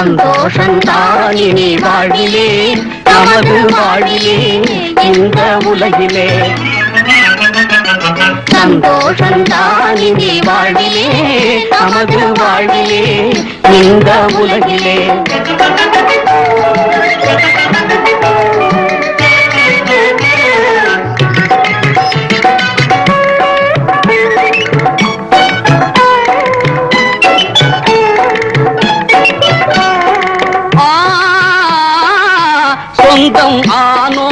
சந்தோஷந்தான் இனி வாழ்விலே நமது வாழ்விலே இந்த உலகிலே. சந்தோஷந்தான் இனி வாழ்விலே நமது வாழ்விலே இந்த உலகிலே. ఆనందం ఆనో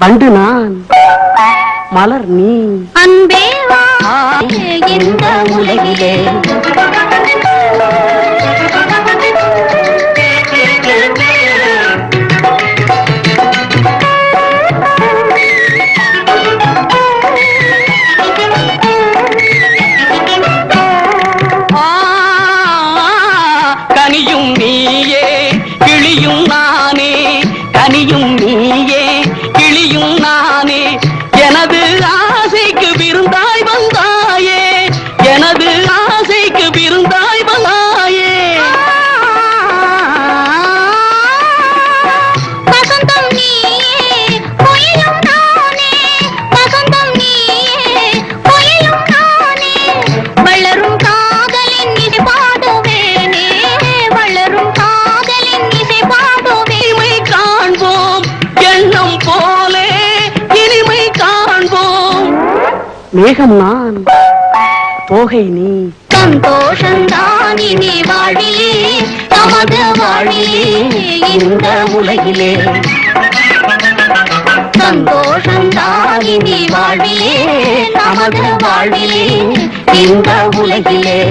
பண்டு நான் மலர் நீ. அன்பே இந்த உலகிலே. கனியும் நீயே கிளியும் நானே கனியும் மேகம் நான் போகை நீ. சந்தோஷந்தான் இனி வாழிலே நமது வாழிலே இந்த உலகிலே. சந்தோஷந்தான் இனி வாழ்விலே நமது வாழ்விலே இந்த உலகிலே.